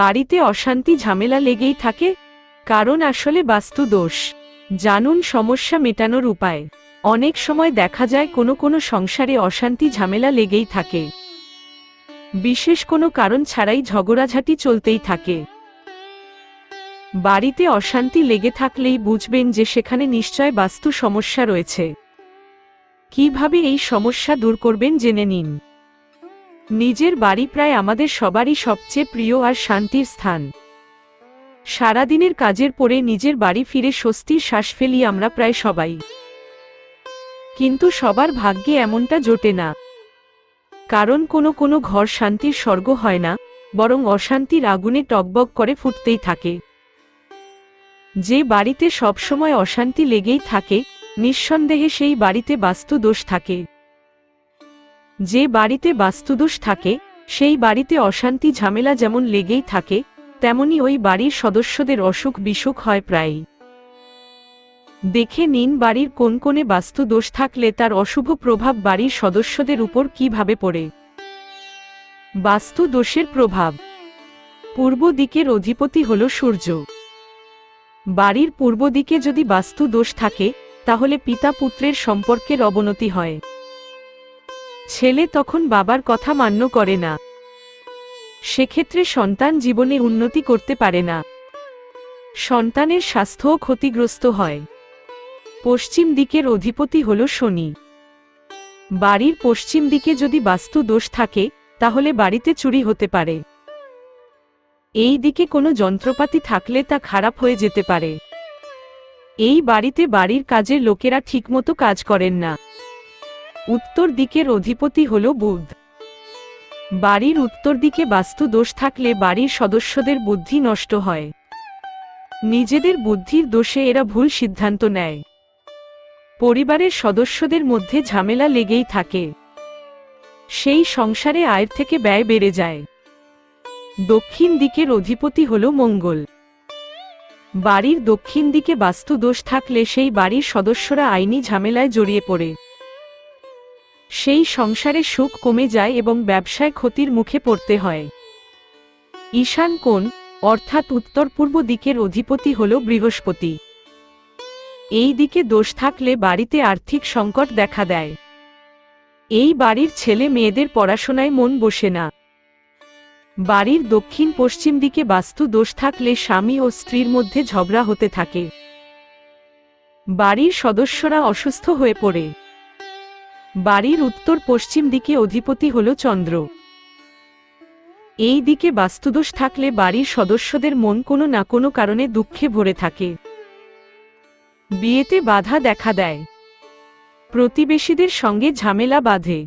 বাড়িতে অশান্তি ঝামেলা লেগেই থাকে, কারণ আসলে বাস্তু দোষ। জানুন সমস্যা মেটানোর উপায়। অনেক সময় দেখা যায় কোনো কোনো সংসারে অশান্তি ঝামেলা লেগেই থাকে। বিশেষ কোনো কারণ ছাড়াই ঝগড়াঝাটি চলতেই থাকে। বাড়িতে অশান্তি লেগে থাকলেই বুঝবেন যে সেখানে নিশ্চয় বাস্তু সমস্যা রয়েছে। কীভাবে এই সমস্যা দূর করবেন জেনে নিন। নিজের বাড়ি প্রায় আমাদের সবারই সবচেয়ে প্রিয় আর শান্তির স্থান। সারাদিনের কাজের পরে নিজের বাড়ি ফিরে স্বস্তির শ্বাস ফেলি আমরা প্রায় সবাই। কিন্তু সবার ভাগ্যে এমনটা জোটে না। কারণ কোনো কোনো ঘর শান্তির স্বর্গ হয় না, বরং অশান্তির আগুনে টকবক করে ফুটতেই থাকে। যে বাড়িতে সবসময় অশান্তি লেগেই থাকে, নিঃসন্দেহে সেই বাড়িতে বাস্তু দোষ থাকে। যে বাড়িতে বাস্তুদোষ থাকে, সেই বাড়িতে অশান্তি ঝামেলা যেমন লেগেই থাকে, তেমনি ওই বাড়ির সদস্যদের অসুখ বিসুখ হয় প্রায় দেখে নিন বাড়ির কোন কোণে বাস্তু দোষ থাকলে তার অশুভ প্রভাব বাড়ির সদস্যদের উপর কীভাবে পড়ে। বাস্তু দোষের প্রভাব। পূর্ব দিকের অধিপতি হল সূর্য। বাড়ির পূর্ব দিকে যদি বাস্তু দোষ থাকে, তাহলে পিতা পুত্রের সম্পর্কের অবনতি হয়। ছেলে তখন বাবার কথা মান্য করে না। সেক্ষেত্রে সন্তান জীবনে উন্নতি করতে পারে না। সন্তানের স্বাস্থ্যও ক্ষতিগ্রস্ত হয়। পশ্চিম দিকের অধিপতি হল শনি। বাড়ির পশ্চিম দিকে যদি বাস্তু দোষ থাকে, তাহলে বাড়িতে চুরি হতে পারে। এই দিকে কোনো যন্ত্রপাতি থাকলে তা খারাপ হয়ে যেতে পারে। এই বাড়িতে বাড়ির কাজের লোকেরা ঠিকমতো কাজ করেন না। উত্তর দিকের অধিপতি হল বুধ। বাড়ির উত্তর দিকে বাস্তু দোষ থাকলে বাড়ির সদস্যদের বুদ্ধি নষ্ট হয়। নিজেদের বুদ্ধির দোষে এরা ভুল সিদ্ধান্ত নেয়। পরিবারের সদস্যদের মধ্যে ঝামেলা লেগেই থাকে। সেই সংসারে আয়ের থেকে ব্যয় বেড়ে যায়। দক্ষিণ দিকের অধিপতি হল মঙ্গল। বাড়ির দক্ষিণ দিকে বাস্তু দোষ থাকলে সেই বাড়ির সদস্যরা আইনি ঝামেলায় জড়িয়ে পড়ে। সেই সংসারে সুখ কমে যায় এবং ব্যবসায় ক্ষতির মুখে পড়তে হয়। ঈশান কোণ, অর্থাৎ উত্তর পূর্ব দিকের অধিপতি হল বৃহস্পতি। এই দিকে দোষ থাকলে বাড়িতে আর্থিক সংকট দেখা দেয়। এই বাড়ির ছেলে মেয়েদের পড়াশোনায় মন বসে না। বাড়ির দক্ষিণ পশ্চিম দিকে বাস্তু দোষ থাকলে স্বামী ও স্ত্রীর মধ্যে ঝগড়া হতে থাকে। বাড়ির সদস্যরা অসুস্থ হয়ে পড়ে। বাড়ির উত্তর পশ্চিম দিকে অধিপতি হল চন্দ্র। এই দিকে বাস্তুদোষ থাকলে বাড়ির সদস্যদের মন কোনো না কোনো কারণে দুঃখে ভরে থাকে। বিয়েতে বাধা দেখা দেয়। প্রতিবেশীদের সঙ্গে ঝামেলা বাঁধে।